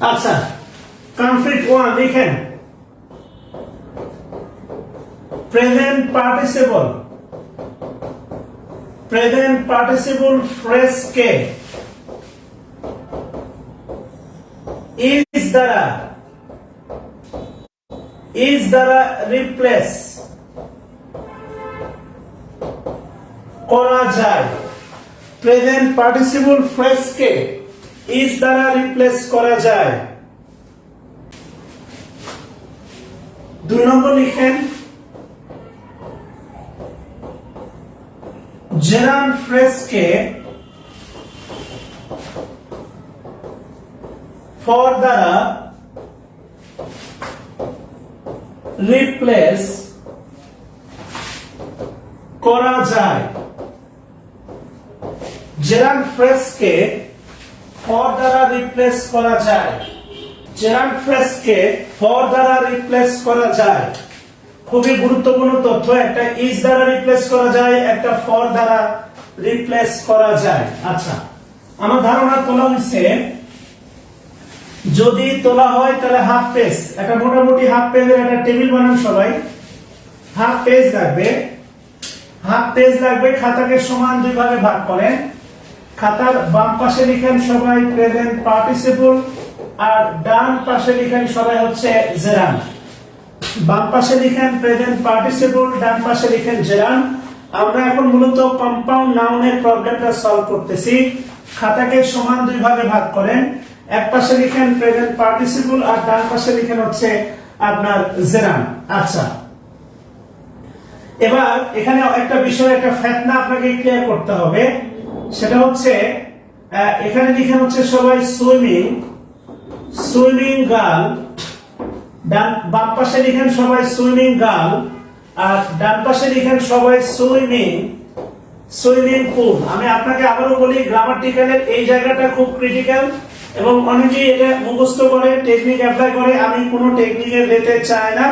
আচ্ছা conflict one লিখেন। Present participle present participle phrase K? Is দ্বারা। ইজ দ্বারা রিপ্লেস করা যায়। প্রেজেন্ট পার্টিসিপল ফ্রেজ কে? ইজ দ্বারা রিপ্লেস করা যায়। দুই নম্বর লিখেন জেরান ফ্রেসকে ফর দ্বারা রিপ্লেস করা যায়। জেরান ফ্রেসকে ফর দ্বারা রিপ্লেস করা যায়। জেরান ফ্রেসকে ফর দ্বারা রিপ্লেস করা যায়। খুবই গুরুত্বপূর্ণ তথ্য, একটা ইজ দ্বারা রিপ্লেস করা যায়, একটা ফর দ্বারা রিপ্লেস করা যায়। আচ্ছা আমার ধারণা তোলা হয়েছে, যদি তোলা হয় তাহলে হাফ পেজ একটা মোটামুটি হাফ পেজের একটা টেবিল বানান সবাই। হাফ পেজ লাগবে। হাফ পেজ লাগবে, খাতাকে সমান দুই ভাগে ভাগ করেন। খাতার বাম পাশে লিখেন সবাই প্রেজেন্ট পার্টিসিপল আর ডান পাশে লিখেন সবাই হচ্ছে জেরান বাম পাশে লিখেন প্রেজেন্ট পার্টিসিপল ডান পাশে লিখেন জেরান আমরা এখন মূলত কম্পাউন্ড নাউনের প্রবলেমটা সলভ করতেছি। খাতাকে সমান দুই ভাগে ভাগ করেন। এক পাশে লিখেন প্রেজেন্ট পার্টিসিপল আর ডান পাশে লিখেন হচ্ছে আপনার জেরান আচ্ছা। এবার এখানে একটা বিষয় একটা ফ্যাতনা আপনাকে ক্লিয়ার করতে হবে। সেটা হচ্ছে এখানে লিখেন হচ্ছে সবাই সুইমিং সুইমিং গার্ল, ডান, বাম পাশে লিখেন সবাই সুইমিং গার্ল, আর ডান পাশে লিখেন সবাই সুইমিং সুইমিং পুল। আমি আপনাকে আবারও বলি গ্রামাটিক্যালের এই জায়গাটা খুব ক্রিটিক্যাল এবং অনেকেই এটা মুখস্থ করে টেকনিক অ্যাপ্লাই করে। আমি কোনো টেকনিকে যেতে চাই না।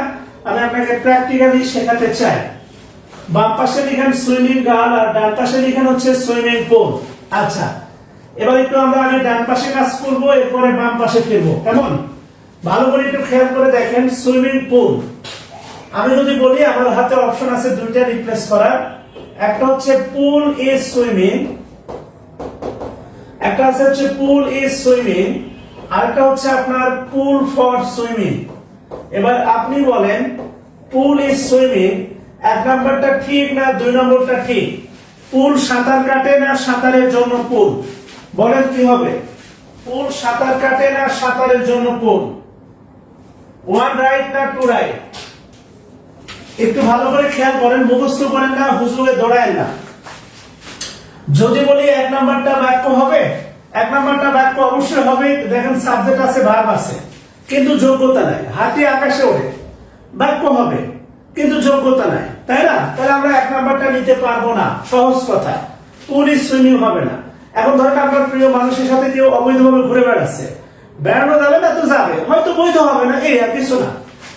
আমি আপনাকে প্র্যাকটিক্যালি শেখাতে চাই। বাম পাশে লিখেন সুইমিং গার্ল আর ডান পাশে লিখেন হচ্ছে সুইমিং পুল। আচ্ছা এবার একটু আমরা আগে ডান পাশে কাজ করব, এরপরে বাম পাশে ফিরবো। কেমন? ভালো করে একটু খেয়াল করে দেখেন, সুইমিং পুল। আমি যদি বলি আমার হাতে অপশন আছে দুইটা রিপ্লেস করার। একটা হচ্ছে পুল ইজ সুইমিং, একটা আছে হচ্ছে পুল ইজ সুইমিং আরেকটা হচ্ছে আপনার পুল ফর সুইমিং। এবার আপনি বলেন, পুল ইজ সুইমিং এক নম্বরটা ঠিক না, দুই নম্বরটা ঠিক? পুল সাঁতার কাটে না সাঁতারের জন্য পুল? বলেন কি হবে? পুল সাঁতার কাটে না সাঁতারের জন্য পুল? ওয়ান রাইট না টু রাইট একটু ভালো করে খেয়াল করেন, মুখস্থ করেন না, হুজুরে দৌড়ায় না। যদি বলি এক নাম্বারটা বাক্য হবে, এক নাম্বারটা বাক্য অবশ্যই হবে, দেখেন সাবজেক্ট আছে ভাব আছে। কিন্তু যোগ্যতা নাই। হাতি আকাশে ওড়ে বাক্য হবে কিন্তু যোগ্যতা নাই, তাই না? তাহলে আমরা এক নাম্বারটা নিতে পারব না, সহজ কথা। পুলিশ সুইমিং হবে না। এখন ধরেন আপনার প্রিয় মানুষের সাথে কেউ অবৈধভাবে ঘুরে বেড়াচ্ছে। বেড়ানো যাবে না তো যাবে, হয়তো বৈধ হবে না, এই আর কিছু না।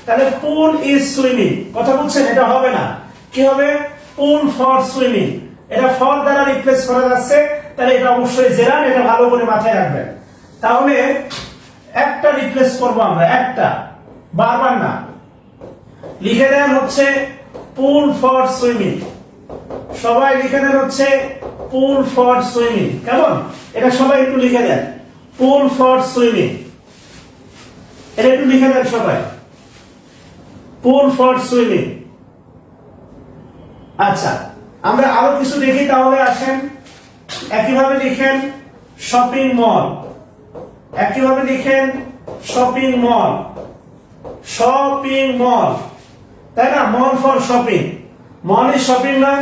তাহলে পুল ইজ সুইমিং কথা বলছেন, এটা হবে না। কি হবে? পুল ফর সুইমিং এটা ফর দ্বারা রিপ্লেস করা যাচ্ছে, তাহলে এটা অবশ্যই জেরান এটা ভালো করে মাথায় রাখবেন। তাহলে একটা রিপ্লেস করব আমরা, একটা। বারবার না। লিখে দেন হচ্ছে পুল ফর সুইমিং। সবাই লিখে দেন হচ্ছে পুল ফর সুইমিং। কেমন? এটা সবাই একটু লিখে দেন। পুল ফর সুইমিং। এটা একটু লিখে দেন সবাই। Pool for swimming. আচ্ছা আমরা আরও কিছু দেখি তাহলে আসেন। একইভাবে লিখেন শপিং মল। একইভাবে লিখেন শপিং মল। Shopping mall. তাই না? Mall for shopping mall is shopping না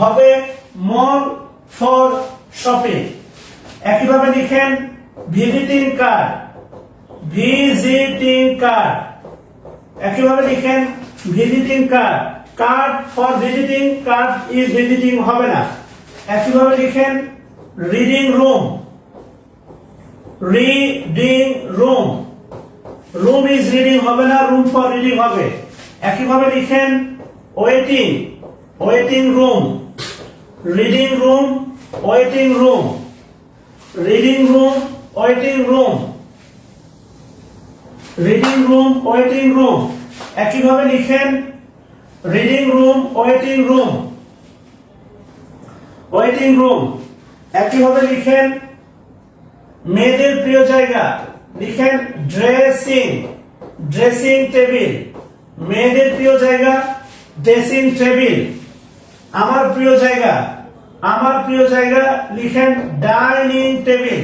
হবে মল ফর শপিং একইভাবে লিখেন ভিজিটিং কার্ড ভিজিটিং কার্ড একইভাবে লিখেন visiting card card for visiting card is visiting হবে না। একইভাবে লিখেন reading room reading room room is reading হবে না রুম ফর রিডিং হবে। একইভাবে লিখেন waiting waiting room, reading room, waiting room, reading room, waiting room, reading room, waiting room. একইভাবে লিখেন reading room, waiting room waiting room. একইভাবে লিখেন মেয়েদের প্রিয় জায়গা, লিখেন ড্রেসিং ড্রেসিং টেবিল। মেয়েদের প্রিয় জায়গা, ড্রেসিং টেবিল। আমার প্রিয় জায়গা, আমার প্রিয় জায়গা লিখেন dining table.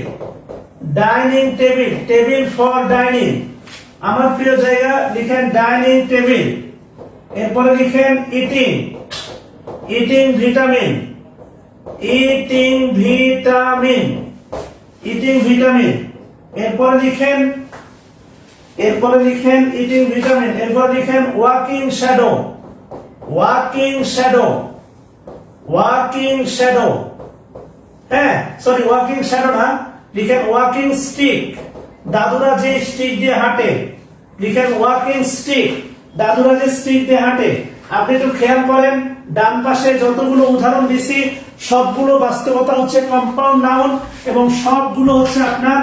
Dining table table for dining. আমার প্রিয় জায়গা লিখেন ডাইনিং টেবিল। এরপরে লিখেন eating. Eating vitamin. Eating vitamin. Eating vitamin. এরপরে লিখেন এরপরে লিখেন ইটিং ভিটামিন এরপরে লিখেন walking shadow walking shadow walking shadow হ্যাঁ সরি ওয়াকিং শ্যাডো না, লিখেন ওয়াকিং স্টিক দাদুরা যে স্টিক দিয়ে হাঁটে, লিখেন ওয়াকিং স্টিক দাদুরা যে স্টিক দিয়ে হাঁটে, আপনি একটু খেয়াল করেন, ডান পাশে যতগুলো উদাহরণ দিছি, সবগুলো বাস্তবতা হচ্ছে কম্পাউন্ড নাউন এবং সবগুলো হচ্ছে আপনার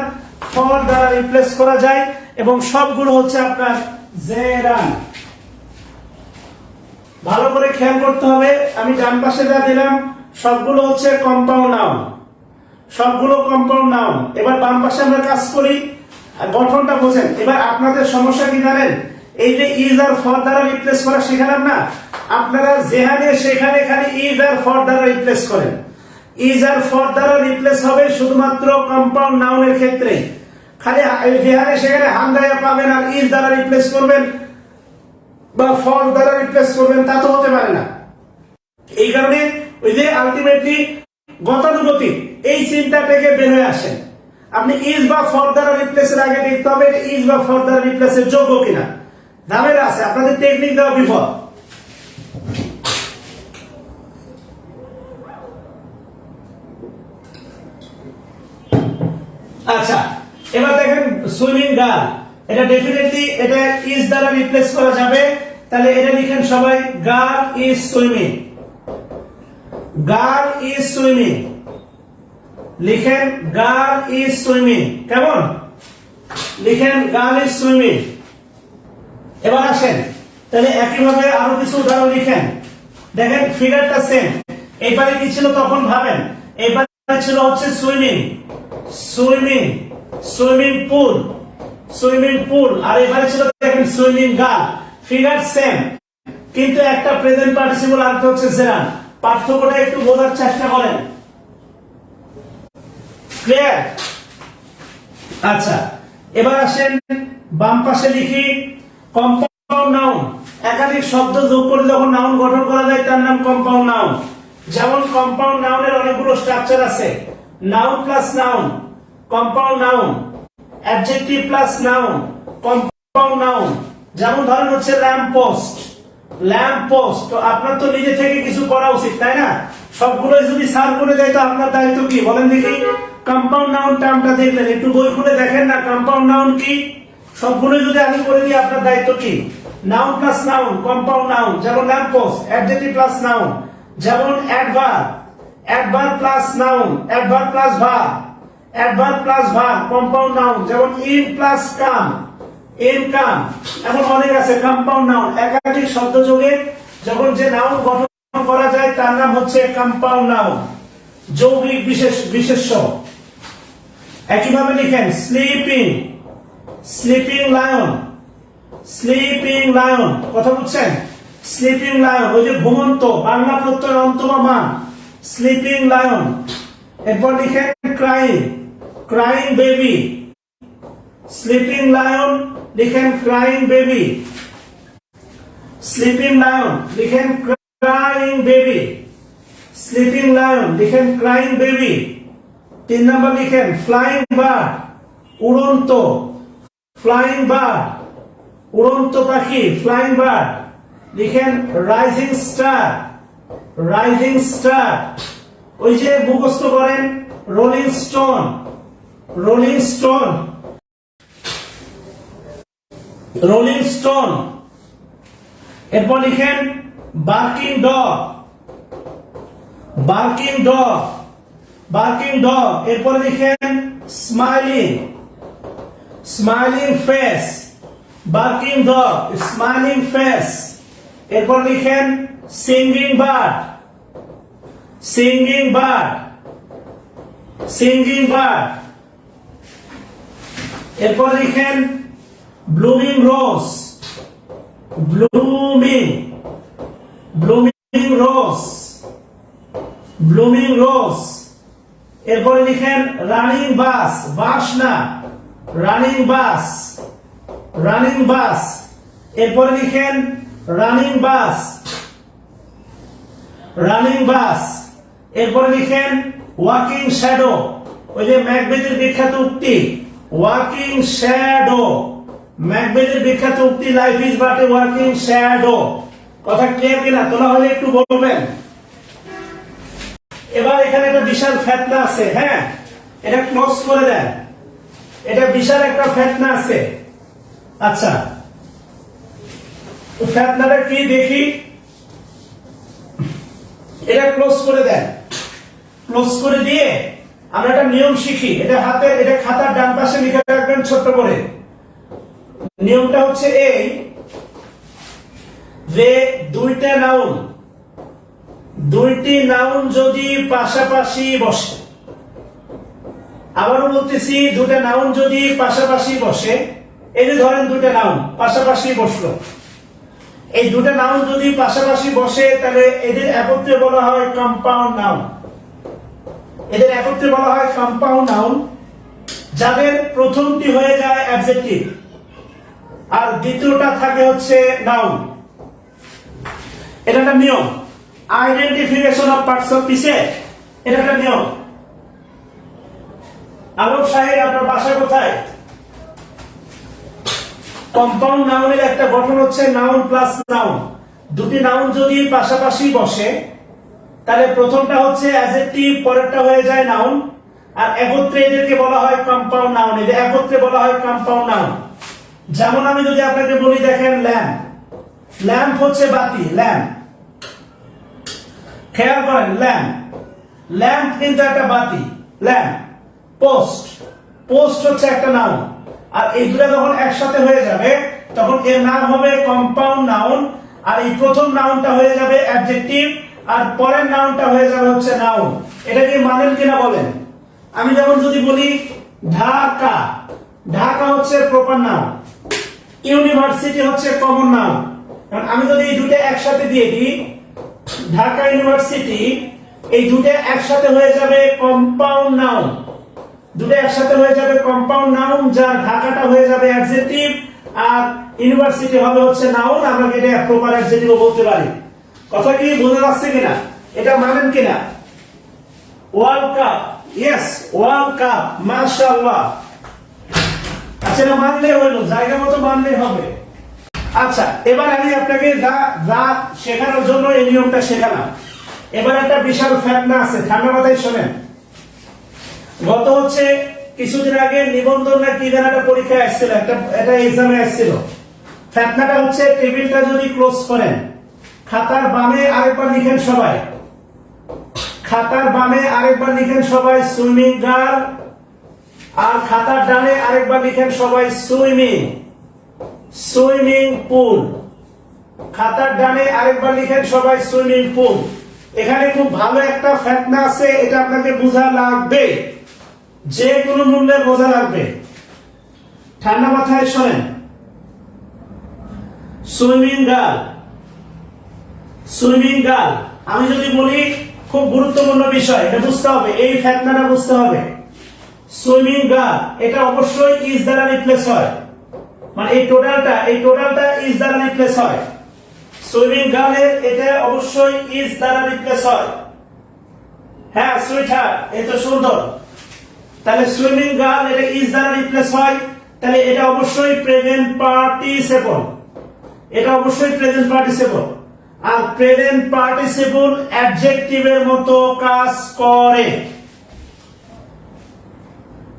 ফর দ্বারা রিপ্লেস করা যায়। এবং সবগুলো হচ্ছে আপনার জেরান। ভালো করে খেয়াল করতে হবে, আমি ডান পাশে যা দিলাম, সবগুলো হচ্ছে কম্পাউন্ড নাউন সবগুলো কম্পাউন্ড নাউন এবার বাম পাশে আমরা কাজ করি গঠনটা বোঝেন। এবার আপনাদের সমস্যা কি জানেন? এই যে ইজ আর ফর দ্বারা রিপ্লেস করা শেখালাম না? আপনারা যেখানে সেখানে খালি ইজ আর ফর দ্বারা রিপ্লেস করেন। ইজ আর ফর দ্বারা রিপ্লেস হবে শুধুমাত্র কম্পাউন্ড নাউনের ক্ষেত্রে খালি যেখানে সেখানে হাঙ্গায়া পাবেন আর ইজ দ্বারা রিপ্লেস করবেন বা ফর দ্বারা রিপ্লেস করবেন, তা তো হতে পারে না। এই কারণে ওই যে আলটিমেটলি গতানুগতিক এই চিন্তা থেকে বের হয়ে আসেন। আপনি ইজ বা ফর দ্বারা রিপ্লেসের আগে দেখতে হবে ইজ বা ফর দ্বারা রিপ্লেসের যোগ্য কিনা। ঝামেলা আছে, আপনাদের টেকনিক দেওয়া বিপদ আচ্ছা এবার দেখেন সুইমিং গার্ল এটা ডেফিনেটলি এটা ইজ দ্বারা রিপ্লেস করা যাবে। তাহলে এটা লিখেন সবাই girl is swimming girl is swimming লিখেন গার্ল ইজ সুইমিং কেমন? লিখেন গার্ল ইজ সুইমিং এবার আসেন। তাহলে একইভাবে আরও কিছু উদাহরণ লিখেন। দেখেন ফিগারটা সেম এবারে কি ছিল তখন ভাবেন? এবারে ছিল হচ্ছে swimming swimming swimming pool swimming pool. আর এবারে ছিল দেখেন সুইমিং গার্ল ফিগার সেম। কিন্তু একটা প্রেজেন্ট পার্টিসিপল একটা হচ্ছে জেরান। পার্থক্যটা একটু বোঝার চেষ্টা করেন। ক্লিয়ার? আচ্ছা এবার আসেন বাম পাশে লিখি কম্পাউন্ড নাউন। একাধিক শব্দ যোগ করে যখন নাউন গঠন করা যায়, তার নাম কম্পাউন্ড নাউন। যেমন কম্পাউন্ড নাউনের অনেকগুলো স্ট্রাকচার আছে। Noun plus noun. Compound noun adjective plus noun compound noun যেমন ধরেন হচ্ছে ল্যাম্প পোস্ট ল্যাম্প পোস্ট তো আপনার তো নিজে থেকে কিছু করা উচিত, তাই না? সবগুলোই যদি সার করে দেয়, তো আপনার দায়িত্ব কি? বলেন দেখি। কম্পাউন্ড নাউন টার্মটা দেখলেন, একটু বই খুলে দেখেন না কম্পাউন্ড নাউন কি? সবগুলোই যদি আমি করে দিই, আপনার দায়িত্ব কি? Noun plus noun compound noun যেমন lamp post adjective plus noun যেমন adverb adverb plus noun adverb plus verb adverb plus verb compound noun যেমন ইন প্লাস কাম ইনকাম এমন অনেক আছে কম্পাউন্ড নাউন একাধিক শব্দ যোগে যখন যে নাউন গঠন করা যায়, তার নাম হচ্ছে কম্পাউন্ড নাউন যৌগিক বিশেষ, বিশেষ্য। একইভাবে লিখেন sleeping sleeping lion sleeping lion কথা বুঝছেন? স্লিপিং লায়ন ওই যে ঘুমন্ত, বাংলা প্রত্যয় অন্তমা মান স্লিপিং লায়ন এরপর লিখেন crying crying baby sleeping lion লিখেন ক্রাইং বেবি স্লিপিং লায়ন লিখেন ক্রাইং বেবি স্লিপিং লায়ন লিখেন ক্রাইং বেবি তিন নম্বর লিখেন ফ্লাইং বার্ড উড়ন্ত ফ্লাইং বার্ড উড়ন্ত পাখি ফ্লাইং বার্ড লিখেন রাইজিং স্টার রাইজিং স্টার ওই যে মুখস্থ করেন rolling stone rolling stone rolling stone এরপর লিখেন barking dog barking dog barking dog এরপর লিখেন smiling smiling face barking dog smiling face এরপর লিখেন singing bird singing bird singing bird এরপর লিখেন blooming rose blooming blooming rose blooming rose এরপরে লিখেন রানিং বাস বাস না রানিং বাস রানিং বাস এরপরে লিখেন রানিং বাস রানিং বাস এরপরে লিখেন ওয়াকিং শ্যাডো ওই যে ম্যাকবেথের বিখ্যাত উক্তি। ওয়াকিং শ্যাডো ম্যাকবেথের বিখ্যাত উক্তি life is but a walking shadow কথা ক্লিয়ার কিনা? তোলা হলে একটু বলবেন। এবার এখানে একটা বিশাল ফেতনা আছে হ্যাঁ? এটা ক্লোজ করে দেন। এটা বিশাল একটা ফেতনা আছে। আচ্ছা। ফেতনাটা কি দেখি? এটা ক্লোজ করে দেন। ক্লোজ করে দিয়ে আমরা একটা নিয়ম শিখি। এটা হাতের, এটা খাতার ডান পাশে লিখে রাখবেন ছোট্ট করে। নিয়মটা হচ্ছে এই যে দুইটা নাউন, দুইটি নাউন যদি পাশাপাশি বসে, আবারও বলতেছি দুটা নাউন যদি পাশাপাশি বসে, এই যে ধরেন দুটা নাউন পাশাপাশি বসল। এই দুটা নাউন যদি পাশাপাশি বসে, তাহলে এদের একত্রে বলা হয় কম্পাউন্ড নাউন এদের একত্রে বলা হয় কম্পাউন্ড নাউন যাদের প্রথমটি হয়ে যায় অ্যাডজেক্টিভ আর দ্বিতীয়টা থাকে হচ্ছে নাউন এটা একটা নিয়ম। আইডেন্টিফিকেশন অফ পার্টস অফ পিসে এটা একটা নিয়ম। আলোক সাহেব, আপনার বাসা কোথায়? কম্পাউন্ড নাউনের একটা গঠন হচ্ছে নাউন প্লাস নাউন দুটি নাউন যদি পাশাপাশি বসে তাহলে প্রথমটা হচ্ছে অ্যাজেক্টিভ পরেরটা হয়ে যায় নাউন আর একত্রে এদেরকে বলা হয় কম্পাউন্ড নাউন এদের একত্রে বলা হয় কম্পাউন্ড নাউন যেমন আমি যদি আপনাকে বলি, দেখেন ল্যাম্প ল্যাম্প হচ্ছে বাতি ল্যাম্প খেয়াল করেন ল্যাম্প ল্যাম্প কিন্তু একটা বাতি ল্যাম্প পোস্ট পোস্ট হচ্ছে একটা নাউন আর এই দুটো যখন একসাথে হয়ে যাবে, তখন এর নাম হবে কম্পাউন্ড নাউন আর এই প্রথম নাউনটা হয়ে যাবে অ্যাডজেক্টিভ আর পরের নাউনটা হয়ে যাবে হচ্ছে নাউন এটা কি মানেন কিনা বলেন। আমি যেমন যদি বলি, ঢাকা। ঢাকা হচ্ছে প্রপার নাউন ইউনিভার্সিটি হচ্ছে কমন নাউন আমি যদি এই দুটো একসাথে দিয়ে দিই, ঢাকা ইউনিভার্সিটি, এই দুটো একসাথে হয়ে যাবে কম্পাউন্ড নাউন দুটো একসাথে হয়ে যাবে কম্পাউন্ড নাউন যার ঢাকাটা হয়ে যাবে অ্যাডজেক্টিভ আর ইউনিভার্সিটি হবে হচ্ছে নাউন আমরা এটা প্রপার অ্যাডজেক্টিভ বলতে পারি? কথা কি বোঝা যাচ্ছে কিনা? এটা মানেন কিনা? World cup yes world cup মাশাআল্লাহ। আচ্ছা এটা মানলে হলো, জায়গা মতো মানলে হবে। আচ্ছা এবার আমি আপনাকে যা যা শেখানোর জন্য এই নিয়মটা শেখালাম। এবার একটা বিশাল ফ্যাটনা আছে, ঠান্ডা মাথায় শোনেন। গত হচ্ছে কিছুদিন আগে নিবন্ধন না কি যেন একটা পরীক্ষা আসছিল, একটা একটা এক্সামে আসছিল। ফ্যাটনাটা হচ্ছে টেবিলটা যদি ক্লোজ করেন খাতার বামে আরেকবার লিখেন সবাই। খাতার বামে আরেকবার লিখেন সবাই, সুইমিং গার্ল। আর খাতার ডানে আরেকবার লিখেন সবাই, সুইমিং। সুইমিং পুল। খাতার ডানে আরেকবার লিখেন সবাই, সুইমিং পুল। এখানে খুব ভালো একটা ফ্যাটনা আছে, এটা আপনাকে বোঝা লাগবে। যে কোনো মূল্যে বোঝা লাগবে। ঠান্ডা মাথায় শোনেন। Swimming girl. সুইমিং গার্ল আমি যদি বলি খুব গুরুত্বপূর্ণ বিষয়, এটা বুঝতে হবে, এই ফ্যাটনাটা বুঝতে হবে। সুইমিং গার্ল এটা অবশ্যই ইজ দ্বারা রিপ্লেস হয়। মানে এই টোটালটা এই টোটালটা ইজ দ্বারা রিপ্লেস হয়। সুইমিং গার্লের এটা অবশ্যই ইজ দ্বারা রিপ্লেস হয়। হ্যাঁ সুইটার তো সুন্দর। তাহলে সুইমিং গার্ল এটা ইজ দ্বারা রিপ্লেস হয়। তাহলে এটা অবশ্যই প্রেজেন্ট পার্টিসিপল এটা অবশ্যই প্রেজেন্ট পার্টিসিপল আর প্রেজেন্ট পার্টিসিপল অ্যাডজেক্টিভের মতো কাজ করে।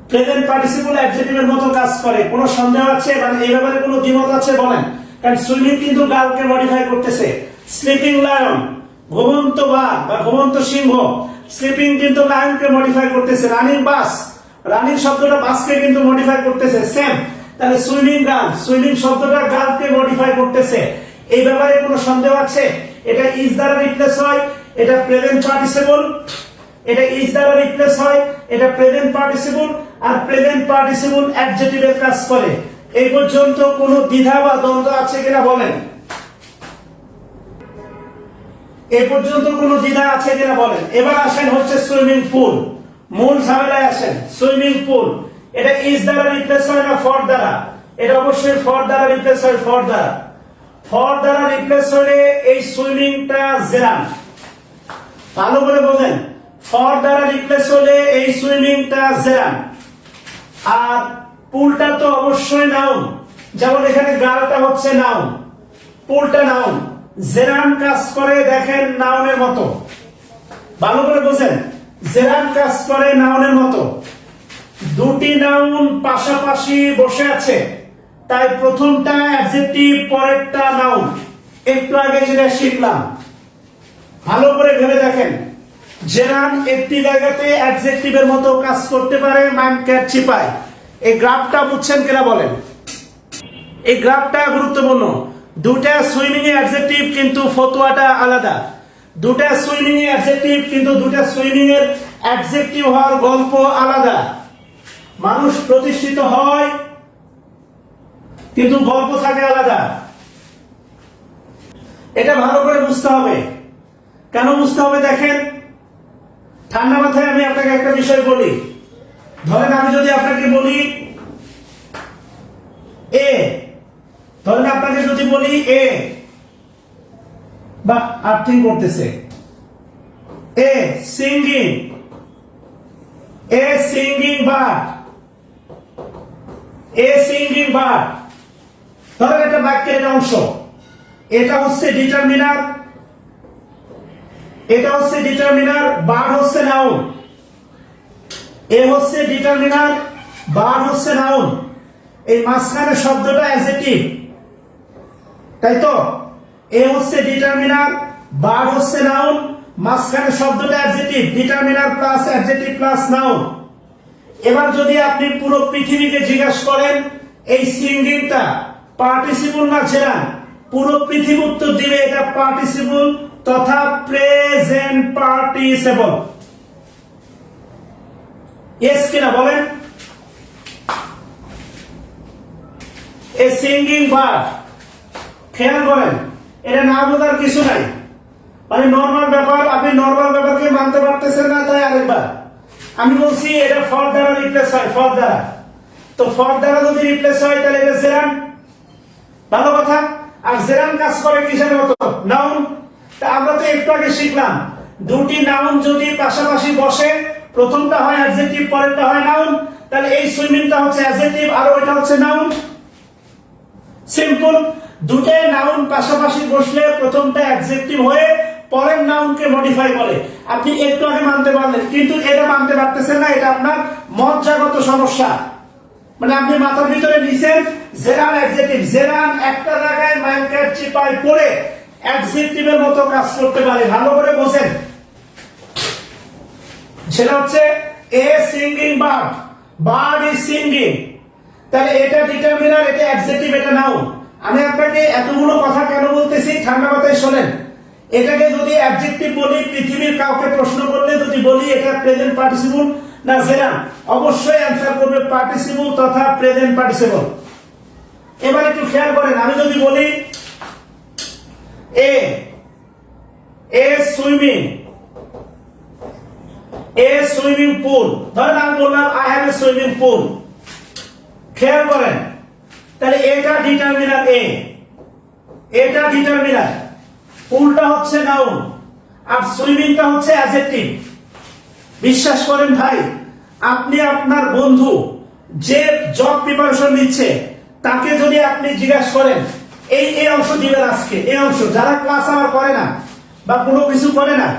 প্রেজেন্ট পার্টিসিপল অ্যাডজেক্টিভের মতো কাজ করে। কোনো সন্দেহ আছে? মানে এই ব্যাপারে কোনো দ্বিমত আছে? বলেন। কারণ সুইমিং কিন্তু গার্লকে মডিফাই করতেছে। স্লিপিং লায়ন ঘুমন্ত বাঘ বা ঘুমন্ত সিংহ স্লিপিং কিন্তু লায়নকে মডিফাই করতেছে। রানিং বাস রানিং শব্দটা বাসকে কিন্তু মডিফাই করতেছে। সেম তাহলে সুইমিং গার্ল সুইমিং শব্দটা গার্লকে মডিফাই করতেছে। এই ব্যাপারে কোনো সন্দেহ আছে? এটা ইজ দ্বারা রিপ্লেস হয়, এটা প্রেজেন্ট পার্টিসিপল এটা ইজ দ্বারা রিপ্লেস হয়, এটা প্রেজেন্ট পার্টিসিপল আর প্রেজেন্ট পার্টিসিপল অ্যাডজেক্টিভের কাজ করে। এই পর্যন্ত কোনো দ্বিধা বা দ্বন্দ্ব আছে কিনা বলেন? এ পর্যন্ত কোনো দ্বিধা আছে কিনা বলেন? এবার আসেন হচ্ছে সুইমিং পুল মূল ঝামেলায় আসেন। সুইমিং পুল এটা ইজ দ্বারা রিপ্লেস হয় না ফর দ্বারা? এটা অবশ্যই ফর দ্বারা রিপ্লেস হয় ফর দ্বারা। ফর দ্বারা রিপ্লেস হলে এই সুইমিংটা জেরান ভালো করে বোঝেন। ফর দ্বারা রিপ্লেস হলে এই সুইমিংটা জেরান আর পুলটা তো অবশ্যই নাউন যেমন এখানে গালটা হচ্ছে নাউন পুলটা নাউন জেরান কাজ করে দেখেন নাউনের মতো। ভালো করে বোঝেন। জেরান কাজ করে নাউনের মতো। দুটি নাউন পাশাপাশি বসে আছে। তাই প্রথমটা অ্যাডজেক্টিভ পরেরটা নাউন একটু আগে যেটা শিখলাম। ভালো করে ভেবে দেখেন। জেরান একটি জায়গাতে অ্যাডজেক্টিভের মতো কাজ করতে পারে মাইন্ড ক্যাট চিপায় এই গ্রাফটা বুঝছেন কিনা বলেন? এই গ্রাফটা গুরুত্বপূর্ণ। দুটা সুইমিং অ্যাডজেক্টিভ কিন্তু ফতোয়াটা আলাদা। দুটা সুইমিং অ্যাডজেক্টিভ কিন্তু দুটা সুইমিং এর অ্যাডজেক্টিভ হওয়ার গল্প আলাদা। মানুষ প্রতিষ্ঠিত হয় কিন্তু গল্প থাকে আলাদা। এটা ভালো করে বুঝতে হবে। কেন বুঝতে হবে দেখেন? ঠান্ডা মাথায় আমি আপনাকে একটা বিষয় বলি। ধরেন আমি যদি আপনাকে বলি এ, ধরেন আপনাকে যদি বলি এ, বা আর্থিং করতেছে। A singing a singing bird a singing bird ধরেন একটা বাক্যের অংশ। এটা হচ্ছে ডিটারমিনার এটা হচ্ছে ডিটারমিনার বার হচ্ছে নাউন এ হচ্ছে ডিটারমিনার বার হচ্ছে নাউন এই মাঝখানে শব্দটা অ্যাডজেক্টিভ তাই তো? এ হচ্ছে ডিটারমিনার বার হচ্ছে নাউন মাঝখানে শব্দটা adjective determiner plus adjective plus noun এবার যদি আপনি পুরো পৃথিবীকে জিজ্ঞাসা করেন, এই সিঙ্গিংটা পার্টিসিপল না। ছেড়ান পুরো পৃথিবী উত্তর দিবে এটা পার্টিসিপল তথা প্রেজেন্ট পার্টিসিপল এস কিনা বলেন? এ সিঙ্গিং বার্ড খেয়াল করেন, এটা না বোঝার কিছু নাই। মানে নর্মাল ব্যাপার, আপনি নর্মাল ব্যাপারকে মানতে পারতেছেন না, তাই আরেকবার। আমি বলছি এটা ফর দ্বারা রিপ্লেস হয় ফর দ্বারা। তো ফর দ্বারা যদি রিপ্লেস হয়, তাহলে এটা জেরান ভালো কথা? আর জেরান কাজ করে কিসের মতো? নাউন? তা আমরা তো একটু আগে শিখলাম। দুটি নাউন যদি পাশাপাশি বসে, প্রথমটা হয় অ্যাডজেক্টিভ পরেরটা হয় নাউন। তাহলে এই সুইমিংটা হচ্ছে অ্যাডজেক্টিভ আর ওইটা হচ্ছে নাউন। সিম্পল দুটাই নাউন পাশাপাশি বসলে প্রথমটা অ্যাডজেক্টিভ হয়ে পরের নাউনকে মডিফাই করে। আপনি একটু আগে মানতে পারলেন, কিন্তু এটা মানতে পারতেছেন না, এটা আপনার মজ্জাগত সমস্যা। মানে আপনি মাথার ভিতরে নিছেন, জেরান অ্যাডজেক্টিভ জেরান একটা জায়গায় মাইন্ডক্যাট চিপায় পড়ে অ্যাডজেক্টিভের মতো কাজ করতে পারে। ভালো করে বোঝেন। সেটা হচ্ছে a singing bird bird is singing তাহলে এটা ডিটারমিনার এটা অ্যাডজেক্টিভ এটা নাউন আমি আপনাকে এতগুলো কথা কেন বলতেছি? ঠান্ডা মাথায় শোনেন। এটাকে যদি অ্যাডজেক্টিভ বলি, পৃথিবীর কাউকে প্রশ্ন করলে যদি বলি, এটা প্রেজেন্ট পার্টিসিপল না জেরান অবশ্যই অ্যান্সার করবে পার্টিসিপল তথা প্রেজেন্ট পার্টিসিপল এবার একটু খেয়াল করেন, আমি যদি বলি এ এ সুইমিং এ সুইমিং পুল ধরেন আমি বললাম I have a swimming pool খেয়াল করেন, তাহলে এটা ডিটারমিনার এ এটা ডিটারমিনার পুলটা হচ্ছে নাউন আর সুইমিংটা হচ্ছে অ্যাডজেক্টিভ বিশ্বাস করেন ভাই, আপনি আপনার বন্ধু যে জব প্রিপারেশন নিচ্ছে, তাকে যদি আপনি জিজ্ঞাসা করেন, এই এই অংশ দিবেন আজকে, এই অংশ। যারা ক্লাস আমার করে না বা কোনো কিছু করে না,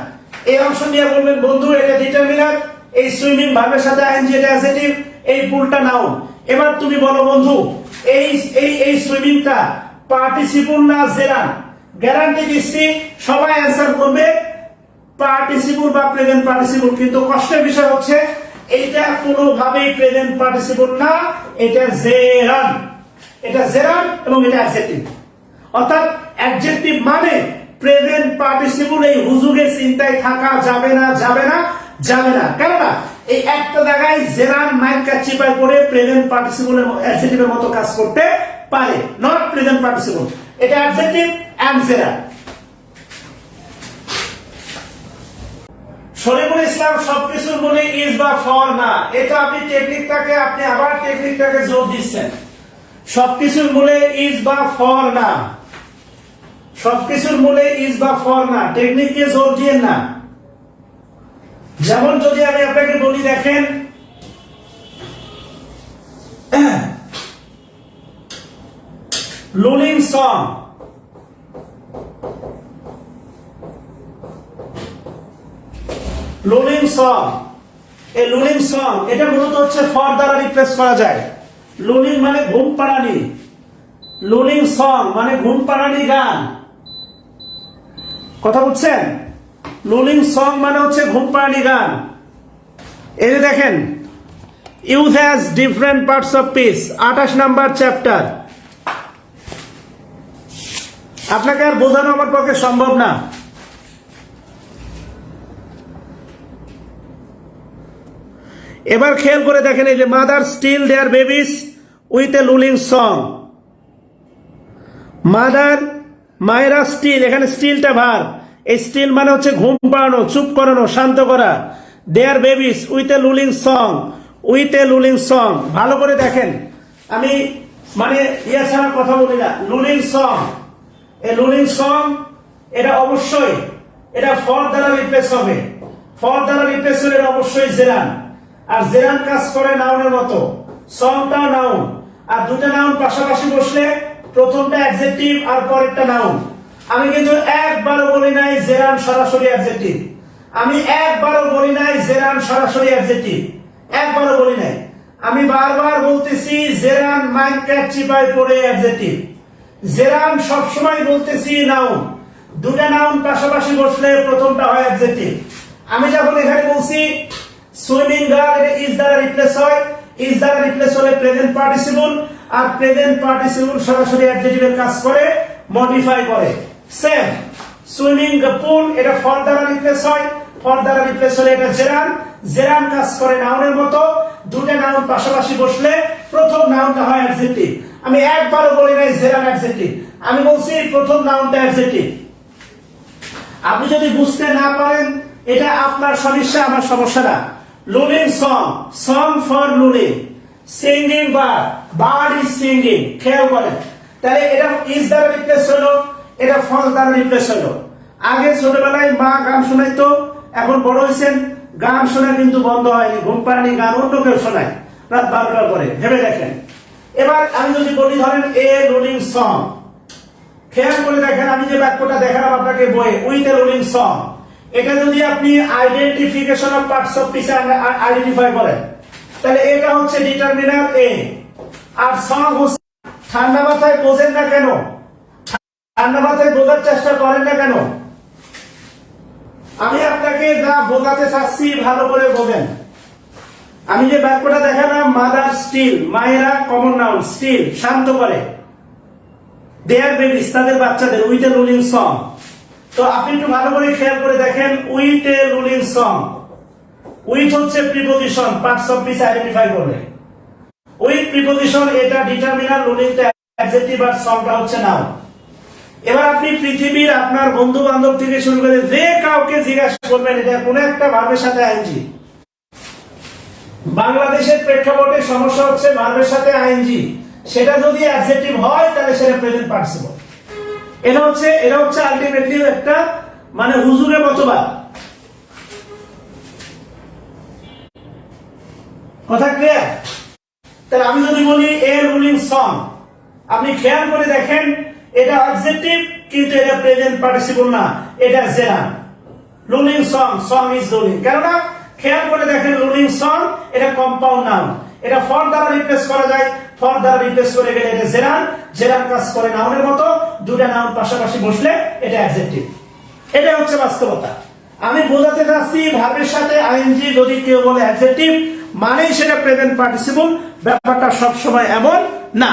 এই অংশ নিয়ে বলবেন, বন্ধু, এটা ডিটারমিনার এই সুইমিং ভাবের সাথে আইনজি এটা অ্যাডজেক্টিভ এই পুলটা নাও। এবার তুমি বলো, বন্ধু, এই এই এই সুইমিংটা পার্টিসিপল না জেরান গ্যারান্টি দিচ্ছি, সবাই অ্যান্সার করবে পার্টিসিপল বা প্রেজেন্ট পার্টিসিপল কিন্তু কষ্টের বিষয় হচ্ছে, এইটা কোনোভাবেই প্রেজেন্ট পার্টিসিপল না, এটা জেরান এটা জেরান এবং এটা অ্যাডজেক্টিভ অর্থাৎ অ্যাডজেক্টিভ মানে প্রেজেন্ট পার্টিসিপল এই হুজুগের চিন্তায় থাকা যাবে না যাবে না যাবে না। কেননা, এই একটা জায়গায় জেরান মাইক কাচিপাই করে প্রেজেন্ট পার্টিসিপলের অ্যাডজেক্টিভের মতো কাজ করতে পারে নট প্রেজেন্ট পার্টিসিপল এটা adjective and gerund Shariful Islam সবকিছুর মনে ইজ বা ফর না। এটা আপনি টেকনিকটাকে আপনি আবার টেকনিকটাকে জোর দিচ্ছেন। সবকিছুর মূলে ইজ বা ফর না। সবকিছুর মূলে ইজ বা ফর না। টেকনিককে জোর দিয়ে না। যেমন যদি আমি আপনাকে বলি, দেখেন লুলিং সং লুলিং সং এই লুলিং সং এটা মূলত হচ্ছে ফর দ্বারা রিপ্লেস করা যায়। লুলিং মানে ঘুম পাড়ানি লুলিং সং মানে ঘুম পাড়ানি গান। কথা বুঝছেন? লুলিং সং মানে হচ্ছে ঘুম পাড়ানি গান। এই যে দেখেন youth has different parts of speech আঠাশ নাম্বার চ্যাপ্টার আপনাকে আর বোঝানো আমার পক্ষে সম্ভব না। এবার খেয়াল করে দেখেন এই যে mother still their babies with a lulling song. Mother মায়েরা স্টিল, এখানে স্টিলটা ভার। এই স্টিল মানে হচ্ছে ঘুম পাড়ানো, চুপ করানো, শান্ত করা। Their babies with a lulling song, with a lulling song. ভালো করে দেখেন। আমি মানে ইয়া ছাড়া কথা বলি না। Lulling song. এই লুলিং সং, এটা অবশ্যই, এটা ফর দ্বারা রিপ্লেস হবে। ফর দ্বারা রিপ্লেস হলে অবশ্যই জেরান। আর জেরান কাজ করে নাউনের মতো। সংটা নাউন। আর দুটা নাউন পাশাপাশি বসলে প্রথমটা অ্যাডজেক্টিভ আর পরেরটা নাউন আমি কিন্তু একবারও বলি নাই জেরান সরাসরি অ্যাডজেক্টিভ আমি একবারও বলি নাই জেরান সরাসরি অ্যাডজেক্টিভ একবারও বলি নাই। আমি বারবার বলতেছি জেরান মাইন্ড ক্যাচিপাই পড়ে অ্যাডজেক্টিভ জেরান সবসময় বলতেছি নাউন দুটা নাউন পাশাপাশি বসলে প্রথমটা হয় অ্যাডজেক্টিভ আমি যখন এখানে বলছি সুইমিং এটা ইজ দ্বারা রিপ্লেস হয় ইজ দ্বারা রিপ্লেস হলে প্রেজেন্ট পার্টিসিপল আর প্রেজেন্ট পার্টিসিপল সরাসরি অ্যাডজেক্টিভের কাজ করে মডিফাই করে। সেম সুইমিং পুল এটা ফর দ্বারা রিপ্লেস হয়। ফর দ্বারা রিপ্লেস হলে এটা জেরান জেরান কাজ করে নাউনের মতো। দুটো নাউন পাশাপাশি বসলে প্রথম নাউনটা হয় অ্যাডজেক্টিভ আমি একবারও বলি নাই জেরান অ্যাডজেক্টিভ আমি বলছি প্রথম নাউনটা অ্যাডজেক্টিভ আপনি যদি বুঝতে না পারেন, এটা আপনার সমস্যা, আমার সমস্যা না। Lulling song song for lulling singing bar bird is singing খেয়াল করেন। তাহলে এটা ইজ দ্বারা রিপ্লেস হলো, এটা ফর দ্বারা রিপ্লেস হলো। আগে ছোটবেলায় মা গান শোনাইতো, এখন বড় হয়েছেন গান শোনা কিন্তু বন্ধ হয়নি, ঘুম পাড়ানি, গান অন্য কেউ শোনায়, রাত বারোটার পরে, ভেবে দেখেন। এবার আমি যদি বলি ধরেন এ রুলিং সং খেয়াল করে দেখেন, আমি যে বাক্যটা দেখালাম আপনাকে বইয়ে, উইথ এ রোলিং সং এটা যদি আপনি identification of parts of speech identify করেন, তাহলে এটা হচ্ছে ডিটারমিনার এ আর সং হচ্ছে ঠান্ডা মাথায় বোঝেন না কেন? ঠান্ডা মাথায় বোঝার চেষ্টা করেন না কেন? আমি আপনাকে যা বোঝাতে চাচ্ছি ভালো করে বোঝেন। আমি যে বাক্যটা দেখালাম মাদার স্টিল মায়েরা কমন নাউন স্টিল শান্ত করে। দেয়ার বেবিস তাদের বাচ্চাদের উইথ এ রুলিং সং তো আপনি একটু ভালো করে খেয়াল করে দেখেন with a ruling song. With হচ্ছে preposition parts of speech identify করবে উইথ প্রিপোজিশন এটা ডিটারমিনার রুলিংটা অ্যাডজেক্টিভ আর সংটা হচ্ছে নাও এবার আপনি পৃথিবীর আপনার বন্ধু বান্ধব থেকে শুরু করে যে কাউকে জিজ্ঞাসা করবেন, এটা কোন একটা ভাবের সাথে আইনজি বাংলাদেশের প্রেক্ষাপটে সমস্যা হচ্ছে ভার্বের সাথে আইনজি সেটা যদি অ্যাডজেক্টিভ হয়, তাহলে সেটা প্রেজেন্ট পার্টিসিপল এটা হচ্ছে এটা হচ্ছে আলটিমেটলি একটা মানে হুজুরের মতবাদ। কথা ক্লিয়ার তাহলে আমি যদি বলি এ রুলিং সং আপনি খেয়াল করে দেখেন, এটা অবজেক্টিভ কিন্তু এটা প্রেজেন্ট পার্টিসিপল না, এটা gerund ruling song song is ruling কেননা, খেয়াল করে দেখেন রুলিং সং এটা কম্পাউন্ড নাম এটা ফর দ্বারা রিপ্লেস করা যায় ফর দ্বারা রিপ্লেস করে গেলে এটা জেরান জেরান কাজ করে নাউনের মতো দুটা নাউন পাশাপাশি বসলে এটা অ্যাডজেক্টিভ এটা হচ্ছে বাস্তবতা। আমি বোঝাতে চাচ্ছি ভাবের সাথে আইএনজি যদি কেউ বলে অ্যাডজেক্টিভ মানেই সেটা প্রেজেন্ট পার্টিসিপল ব্যাপারটা সবসময় এমন না।